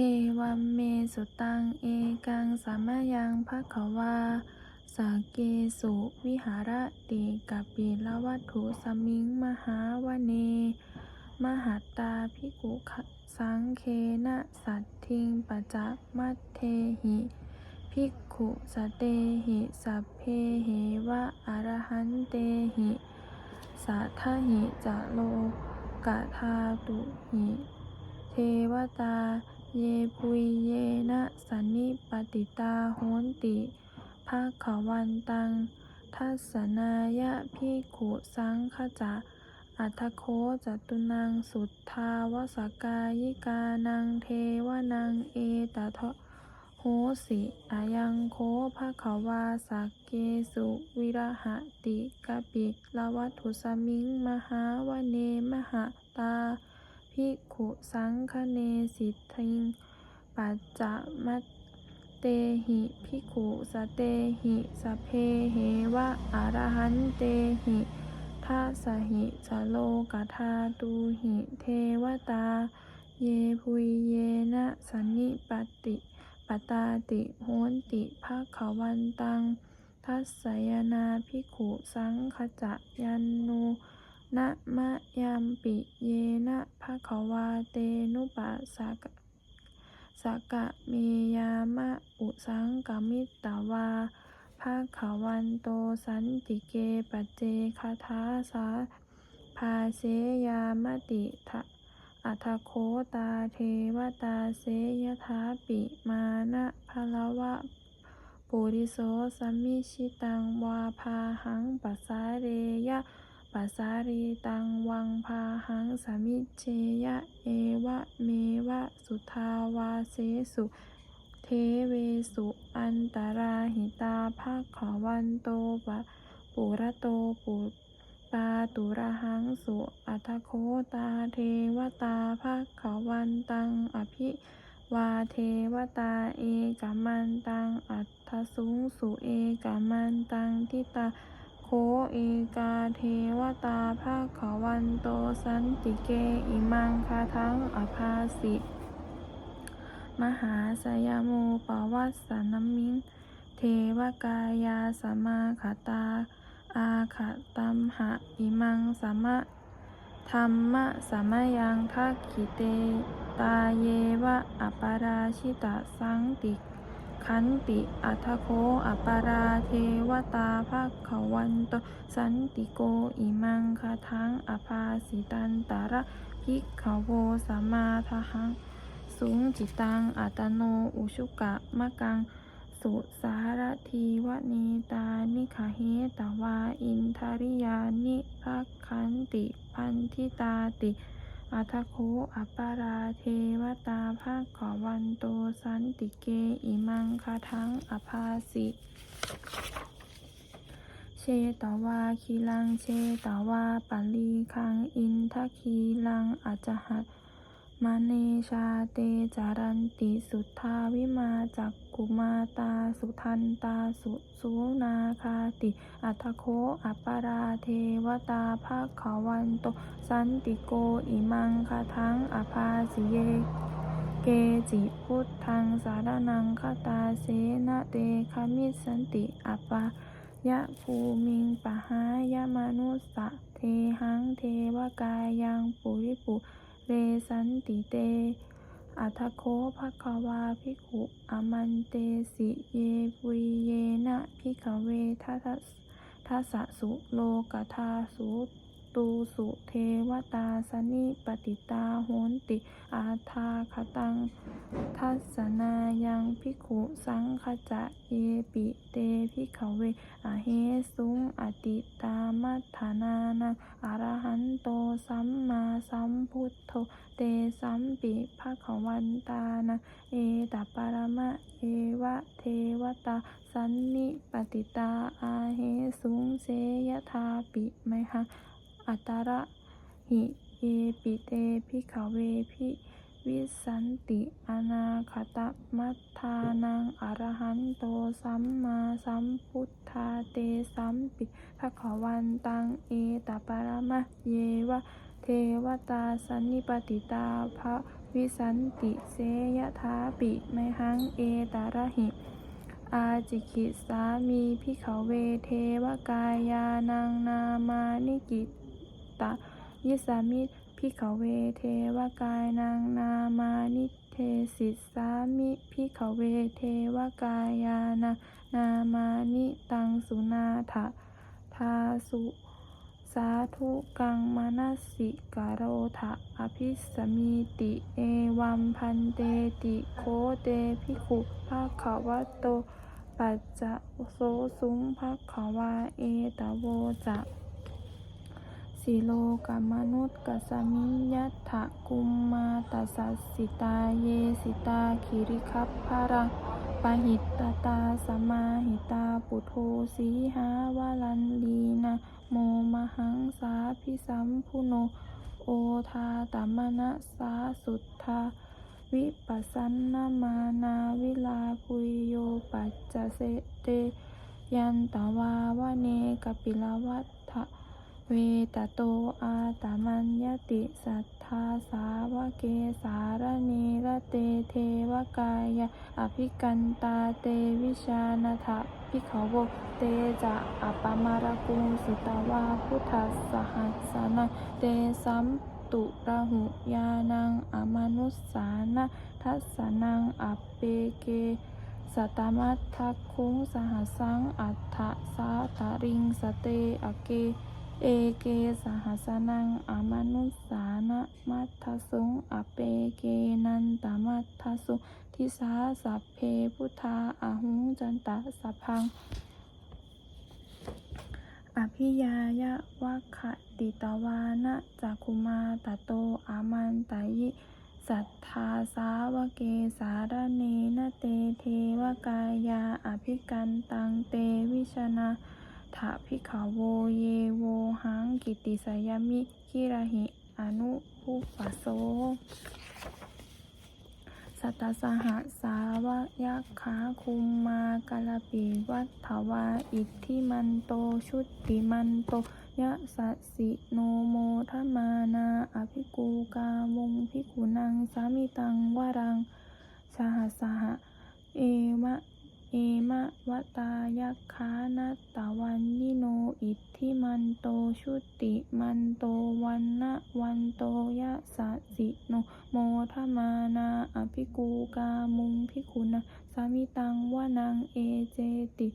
เอวัมเมสุตัง เอกังสามายังภะคะวาสาเกสุวิหารติกัปปิละวัตถุสมิงมหาวเน มหัตตาภิกุขะสังเคนะสัตทิงปัจจมัตเทหิภิกขุสเตหิสัพเพเหวะอรหันเตหิสัทธหิจะโลกะทาตุหิ เทวตา เยปุยเยนะสันนิปติตาโหนติภาขวันตัง ทัสสนายะพิขุสังขจะอัทโคจตุนังสุทธาวสกายิกานังเทวนังเอตทะโหสิอายังโคภะคะวาสักเกสุวิระหะติกะปิละวัตุสมิง มหาวเนมหะตา ภิกขุสังคเนสิทิงปัจจมัตเตหิภิกขุสเตหิสเพเหวะอรหันเตหิทัสหิสโลกธาตูหิเทวตา เยภุยเยนะสันนิปติปตาติโหนติภาขวันตัง ทัสสยนาภิกขุสังขจะยันนู นะมะยัมปิเยนะภะคะวาเตนุปัสสะกะสกะเมยามะอุสังกมิตตวาภะคะวันโตสันติเกปเจคาทาสาภาเสยามติทะอัทโคตาเทวตาเสยทาปิมานะภะละวะปุริโสสัมมิชิตังวาพาหังปัสสาเรยะ ปัสสารีตังวังพาหังสามิเชยะเอวะเมวะสุทาวาเสสุเทเวสุอันตราหิตาภาคขวันโตปะปุระโตปุปาตุระหังสุอัตโคตาเทวตาภาคขวันตังอภิวาเทวตาเอกมันตังอัตถสุงสุเอกมันตังทิตา โคเอกาเทวตาภาขวันโตสันติเกอิมังคาทังอภาสิ มหาสยามูปวัสสนมิง เทวกายาสมาขตา อาขตัมหะอิมังสมะธรรมะสมยังทักขิเต ตาเยวะอปปาราชิตาสังติ ขันติอัทโคอัปปาราเทวตาภาควันโตสันติโกอิมังคาทังอภาสิตันตระภิกขโวสัมมาทหังสุงจิตังอัตโนอุชุกะมะกัง สุสารทีวเนตานิคาเฮตวาอินทาริยานิรักขันติพันธิตาติ อัทคุอัปปาราเทวตาภาคขวันโตสันติเก อิมังคาทังอภาสิเชตวาคีลังเชตวาปัลลีคัง อินทคีลังอาจหัต มาเนชาเตจารันติสุทธาวิมาจักกุมาตาสุทันตาสุสุนาคาติอัทโคอัปปาราเทวตาภาควันโตสันติโกอิมังคาทังอภาสิเยเกจิพุทธังสารนังคตาเสนะเตคามิสันติอัปปายะภูมิงปะหายะมนุสสะเทหังเทวกายังปุริปุ เรสันติเต อัทโคภควาภิกขุอมันเตสิเยปุเยนะภิกขเวทัสสทัสสะสุโลกทาสุ ตูสุเทวตาสนิปติตาโหนติ อาทาคตัง ทัสสนายังภิขุสังขจะเยปิเตภิขเวอเฮสุงอติตามัฏฐานานังอรหันโตสัมมาสัมพุทโธเตสัมปิภะคะวันตานะเอตปารมะเอวะเทวตาสันนิปติตาอาเหสุงเสยธาปิไมหัง อัตระหิเยปิเตภิขเวภิวิสันติอนาคตมัทธานังอรหันโตสัมมาสัมพุทธาเตสัมปิภะคะวันตังเอตปรมะเยวะเทวตาสันนิปติตาภะวิสันติเสยถาปิไมหังเอตาระหิ อาจิกิสามีพิขเวเทวกายานังนามานิกิ ตะ ยิสามิพิขเวเทวกายนางนามานิเทสิสามิพิขเวเทวกายานานามานิตังสุนาถะทาสุสาธุกังมนัสสิกโรทะอภิสมีติเอวัมพันเตติโคเตภิขุภาขวะโต ปัจจะโสสุงภขวาเอตโวจะ สิโลกมนุษย์กัสมิยัตถกุมมาตัสสิตาเยสิตาคิริคัพพารังปะหิตตตาสมาหิตาปุโทสีหาวาลันลีนะโมมหังสาพิสัมพุโน โอทาตมนะสาสุทธาวิปัสสนนามานาวิลาภุยโยปัจจเสเตยันตวาวะเนกปิลวัฏฐะ เวตโตอาตามัญญติสัทธาสาวเกสารเนระเตเทวกายะอภิกันตาเตวิชาณทะพิขโวเตจะอปมารกุงสุตาวาพุทธสหัสสนะเตสัมตุระหุยานังอมนุสสานะทัสสนังอเปเกสัตมัททักคุงสหัสสังอัฏฐสาตาริงสเตอเก เอเกสหัสนังอามนุสานะมัทธสุงอเปเกนันตมัทธสุทิสาสัพเพพุทธาอาหุงจันตะสัพพัง อภิยายะวัคขติตวานะจักุมาตโตอามันตายิสัทธาสาวเกสารเนนะเตเทวกายาอภิกันตังเตวิชนะ ถาภิกขโวเยโวหังกิติสยามิคิระหิอนุภูปโสสัตตสหสาวยักขาคุมมากาลปีวัฏฐวาอิทธิมันโตชุติมันโตยะสัสสิโนโมทมานาอภิกูกาวงพิกุนังสามิตังวรัง สหสหะเอมะ เอมะวตายักขานัตตวันยิโนอิทธิมันโตชุติมันโตวันนะวันโตยะสะสิโนโมทมานาอภิกูกามุงพิกุณาสามิตังวานังเอเจติ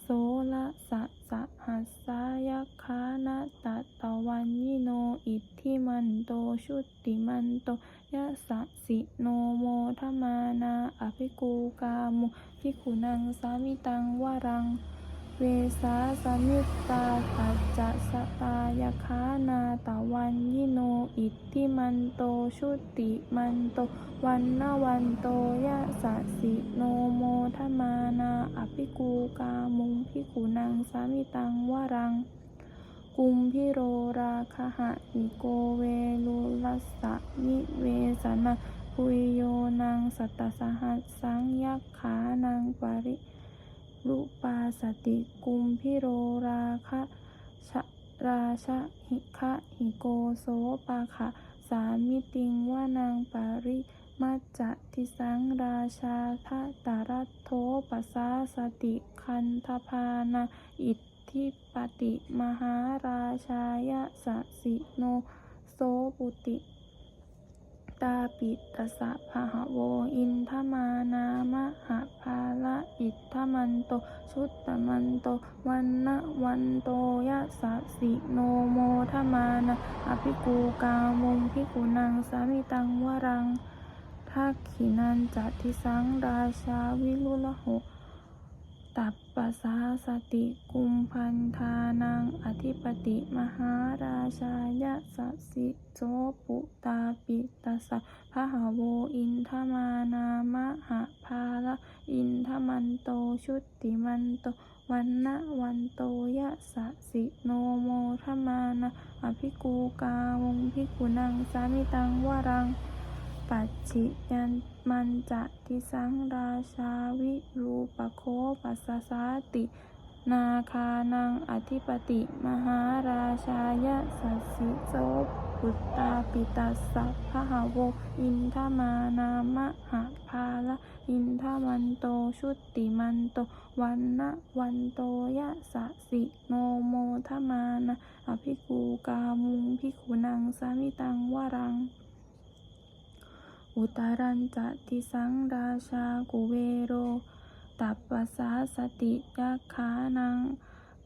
โสละสะสะหัสสายคานะตะตะวันยิโนอิทธิมันโตชุติมันโตยะสะสิโนโมทมาม พิกุนังสามิตังวารัง เวสาสมิตตาปัจจสตายคานาตะวันยิโนอิทธิมันโตชุติมันโตวันนาวันโตยะสะสิโนโมทมานาอภิกูกามุงพิกุนังสามิตังวารังกุมพิโรราคหะอิโกเวลุลัสสะนิเวสนะ ปุยโยนังสัตสหัสสังยักขานังปริรูปาสติกุมพิโรราคะชราชะหิคะหิโกโสปาคะสามิติงว่านางปาริมัจจะทิสังราชาทะตารัตโทปัสสาสติคันธพานาอิทธิปติมหาราชายะสสิโนโสปุติ ตาปิตสะพหโวอินทมานามหะภาละอิทธมันโต ชุตตมันโต วันนะวันโตยะสะสิโนโมทมานะอภิกูกามุงพิกุนังสามิตังวรังทักขินันจัตติสังราชาวิรุลโห ตัปปสาสติกุมพันธานังอธิปติมหาราชายะสสิโสปุตาปิตสะพะหโวอินทมานามหะภาละอินทมันโตชุติมันโตวันนะวันโตยะสะสิโนโมทมานะอภิกูกาวงพิกุนังสามิตังวรัง ปัจฉิยันมันจะทิสังราชาวิรูปโคปัสสาติ นาคานังอธิปติ มหาราชายะสัสสิโสปุตตาปิตัสสะพหะโวอินทมานามะหะภาละอินทมันโตชุติมันโตวันนะวันโตยะสะสิโนโมทมานะอภิกูกามุงพิกุนังสามิตังวรัง อุตารันจะติสังราชากุเวโร ตัปปะสาสติยักขานัง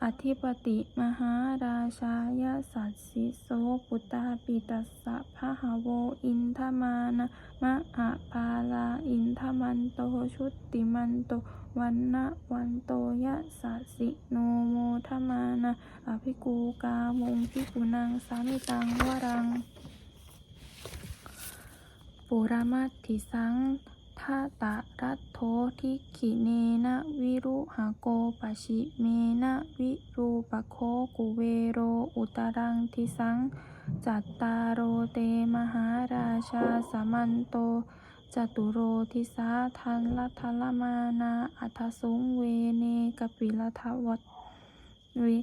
อธิปติมหาราชายะสัสสิโสปุตตาปิตัสสะพะหะโวอินทมานะมะอะปาลาอินทมันโตชุติมันโตวันนะวันโตยะสะสิโนโมทมานะอภิกูกามงพิกุนังสามิตังวรัง ปุรามัตถิสังทาตะรัตโธทิขิเนนะวิรุหโกปชิเมนะวิรูปโคกุเวโรอุตรังทิสัง จัตตารโรเตมหาราชาสมันโต จตุโรทิสาทันลัทลมานาอัทสุงเวเนกปิลทวัตวิ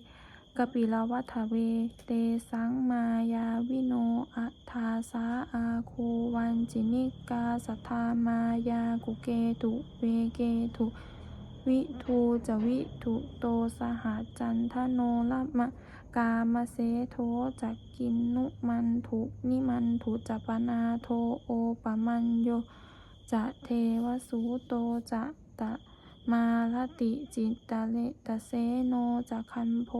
กปิลวัฏเว เตสังมายาวิโนอัทาสาอาคูวันจินิกาสัทธามายากุเกตุเวเกตุวิทูจะวิทุโตสหจันทโนละมะกามเสโทจักกินนุมันถุนิมันถุจัปนาโทโอปมัญโยจะเทวสูโตจะตะมาลติจิตตะเลตะเสโนจะคันโพ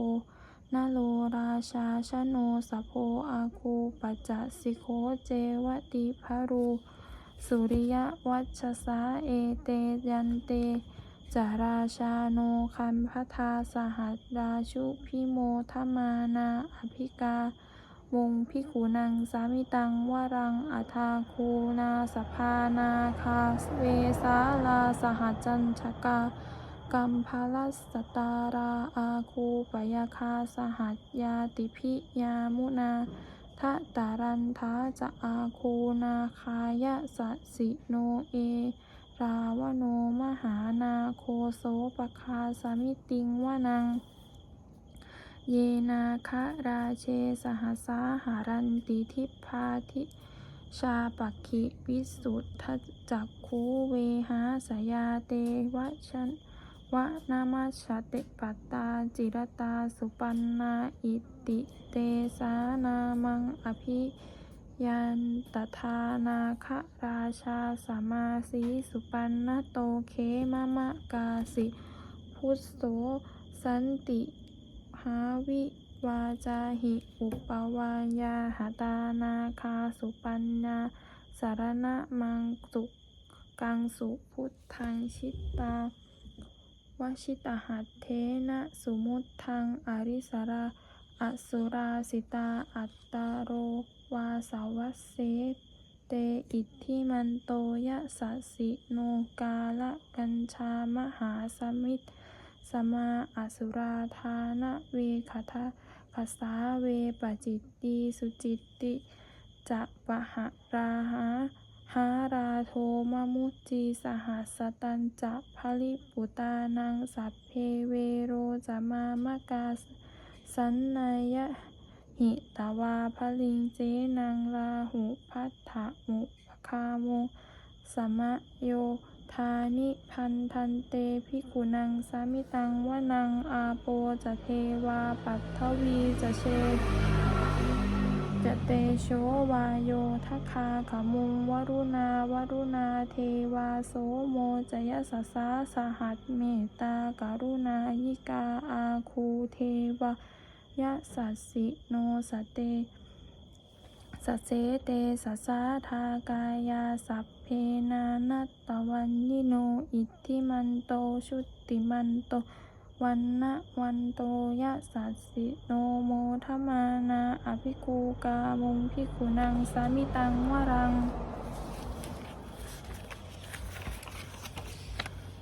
นาโลราชาชโนสโพอาคูปัจจสิโคเจวติภารูสุริยวัชสาเอเตยันเตจาราชาโนคันพทาสหัสราชุพิโมทมานาอภิกาวงพิขุนังสามิตังวรังอัทาคูนาสภานาคาเวสาลาสหัจจันชกา กัมพาลัสสตาราอาคูปยาคาสหัสยาติพิยามุนาทะตารันทาจะอาคูนาคายะสะสิโนเอ ราวโนมหานาโคโสปคาสมิติงวนัง เยนาคะราเชสหสาหารันติทิพาทิชาปักขิวิสุทธจักคูเวหาสยาเตวะชัน วะนามาชเตปัตตาจิรตาสุปันนาอิติเตสานามังอภิยันตทานาคะราชาสมมาสีสุปันนโตเคมะมะกาสิพุทโสสันติภาวิวาจาหิอุปวายาหตานาคาสุปัญญาสารณะมังสุกังสุพุทธังชิตตา วชิตหัตเทนะสุมุตทังอริสราอสุราสิตาอัตตโรวาสาวัสเสเตอิทธิมันโตยะสัสสิโนกาละกัญชามหาสมิตสมาอสุราธานะเวคทะภาษาเวปจิตตีสุจิตติจะปะหะราหา หาราโทมมุจจีสหัสตันจะพลิปุตานังสัพเพเวโรจะมามกาสันนายะหิตวาพลิงเจนังลาหุพัทธะมุปคาโมสมะโยธานิพันธันเตภิกุนังสามิตังวนังอาโปจะเทวาปัทวีจะเช จเตโชวาโยทัคคาขมุงวรุณาวรุณาเทวาโสโมจยสสาสหัสเมตตาการุณายิกาอาคูเทวายะสัสสิโนสเตสเสเตสสาทากายาสัพเพนานัตตวันยิโนอิทธิมันโตชุติมันโต วันนะวันโตยะสัสสิโนโมทมานาอภิกูกามุงพิกุนังสามิตังวรัง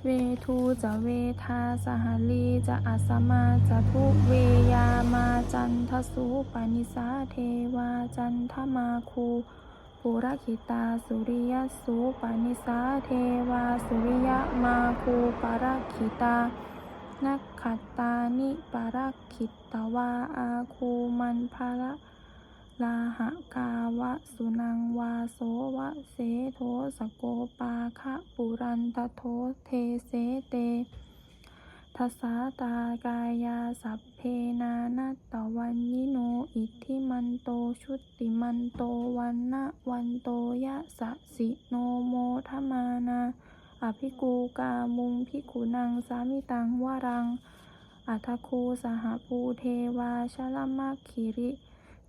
เวทูจะเวทาสหลีจะอัสมาจะทุเวยามาจันทสุปนิสาเทวาจันทมาคูปุรคิตาสุริยสุปนิสาเทวาสุริยมาคูปรคิตา นักขัตตานิปรักขิตตวาอาคูมันภาระลาหะกาวะสุนังวาโสวะเสโทสโกปาคะปุรันตโทเทเสเตทัสาตากายาสัพเพนานัตตวันยิโนอิทธิมันโตชุติมันโตวันนะวันโตยะสะสิโนโมทมานา อภิกูกามุงพิกุนังสามิตังวารัง อัทคูสหภูเทวาชลมัคคิริ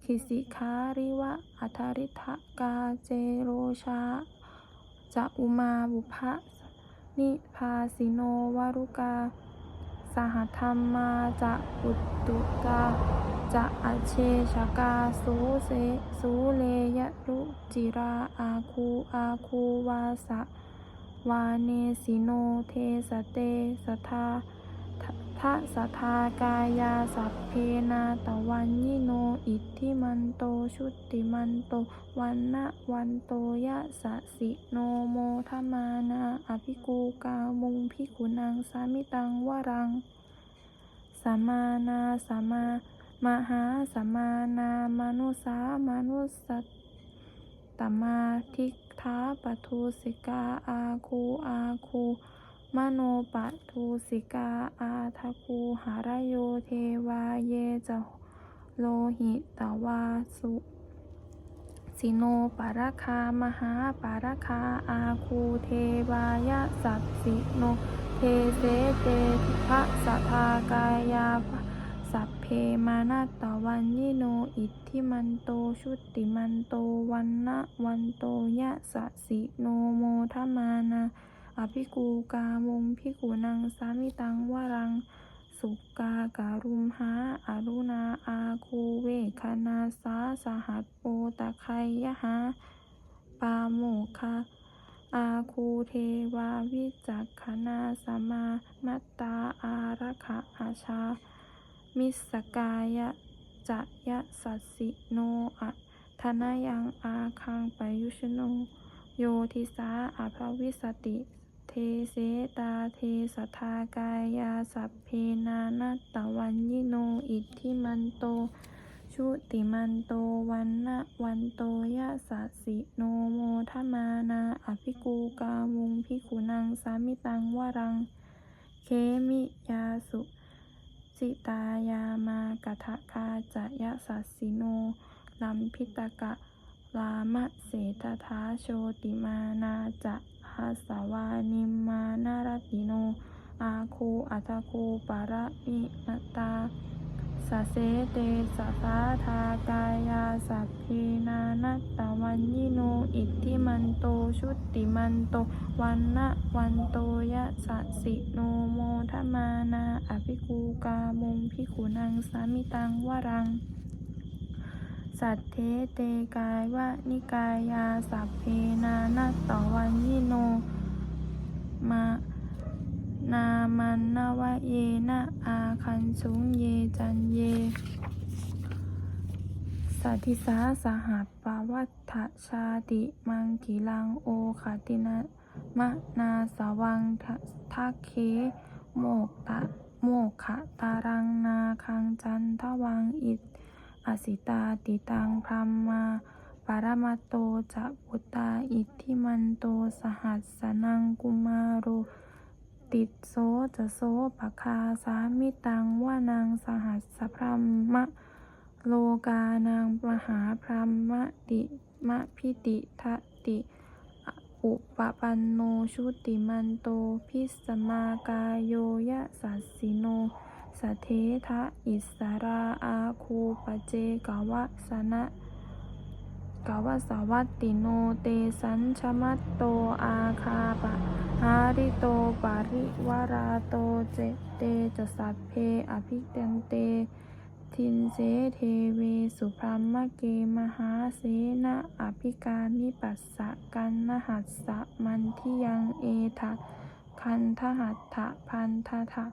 คิสิคาริวะอัทริทะกาเจโรชาจะอุมาบุพะนิพาสิโนวารุกา สหธรรมาจะอุตตุตาจะอเชชกาสูเสสูเลยะรุจิราอาคูอาคูวาสะ วาเนสิโนเทสเตสทาทะสทากายาสัพเพนาตวันยิโนอิทธิมันโตชุติมันโตวันนะวันโตยะสะสิโนโมทมานาอภิกูกามุงพิกุนังสามิตังวรังสมานาสมามหาสมานามนุสามนุสตตมาทิ ฏฐาปทุสิกาอาคูอาคูมโนปทุสิกาอาทะคูหารโยเทวาเยจะโลหิตวาสุสิโนปารคามหาปารคาอาคูเทวายะสัพสิโนเทเสเตภะสทากายาสัพเพ มานาตวันยิโนอิทธิมันโตชุติมันโตวันนะวันโตยะสะสิโนโมทมานาอภิกูกามุงพิกุนังสามิตังวรัง สุกาการุมหาอารุณาอาคูเวคนาสาสหัสโอตะไคยหาปาโมคาอาคูเทวาวิจักขณาสมามัตตาอาระคะอาชา มิสกายะจะยะสัสสิโนอะทนายังอาคังปยุชโน โยทิสาอาภวิสติ เทเสตาเทสทากายาสัพเพนานัตวันยิโนอิทธิมันโต ชุติมันโตวันนะวันโตยะสะสิโนโมทมานาอภิกูกามุงพิกุนังสามิตังวรัง เคมิยาสุ สิตายามากทะคาจะยะสัสสิโนลัมพิตกะลามะเสตถาโชติมานาจะหัสวานิมมานารติโน อาคูอัตคูปาระมินตา สเสเตสะสาทากายาสัพพีนานัตตวันยิโนอิทธิมันโตชุติมันโตวันนะวันโตยะสะสิโนโมทมานาอภิกูกามุงพิกุนังสามิตังวรัง สัทเทเตกายวะนิกายาสัพเพนานัตตวันยิโนมา นามันนวะเยนะอาคันสุงเยจันเย สัทธิสาสหัสปวัตถชาติมังกิลังโอขตินะมะนาสวังทักเคโมกตะโมกขะตารังนาคังจันทวังอิตอสิตาติตังพรมมาปารมัตโตจะปุตตาอิทธิมันโตสหัสสนังกุมาโร ติดโสจะโสปะคาสามิตังว่านังสหัสสพรหมะ โลกานางมหาพรหมะติมะพิติทะติ อุปปันโนชุติมันโตพิสมากายโยยะสัสสิโนสเททะอิสราอาคูปเจกวะสนะกวสวัตติโนเตสัญชมัตโตอาคาปะ หาริโตปาริวาราโตเจเตจะสัพเพอภิเตนเต ทินเสเทเวสุพรหมเกมหาเสนะอภิการนิปัสสะกันนหัสสะมันทิยังเอทะคันทหัตถะพันททะ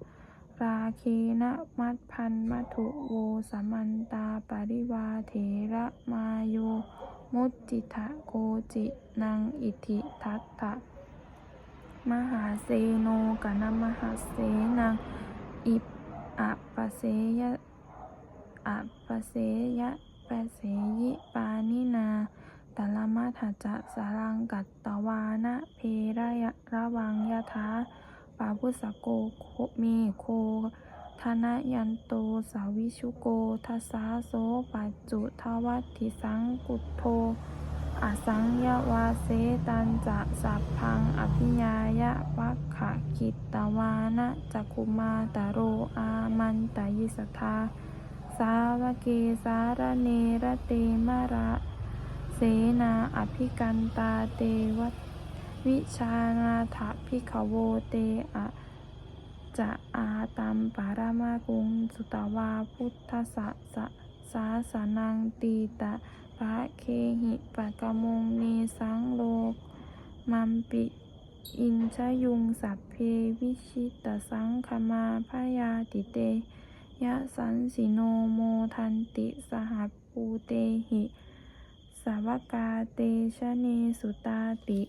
ราเคนะมัดพันมัทุโวสมันตาปริวาเถระมาโย มุตติทะโกจินังอิทิทัตถะ มหาเสโนกนมหาเสนังอิปอะปะเสยะอะปะเสยะปะเสยิปานินาตะละมัทจะสารังกัตตวานะเพระยะระวังยะถาปาพุสโกโคเมโคทนยันโตสาวิชุโกทัสสาโสปัจจุทวัติสังกุโธ อสังยวาเสตันจะสัพพังอภิญายะวัคขะกิตตวานะจักุมาตโรอามันตยิสทาสาวเกสารเนรเตมะระเสนาอภิกันตาเตวะวิชานาถพิขโวเตอะจะอาตัมปารมากุงสุตวาพุทธสะสะสาสนังตีตะ พระเคหิปะกะมงเนสังโลกมัมปิ อินชยุงสัพเพวิชิตสังคมาพยาติเต ยะสันสิโนโมทันติสหัปปูเตหิสาวกาเตชะเนสุตาติ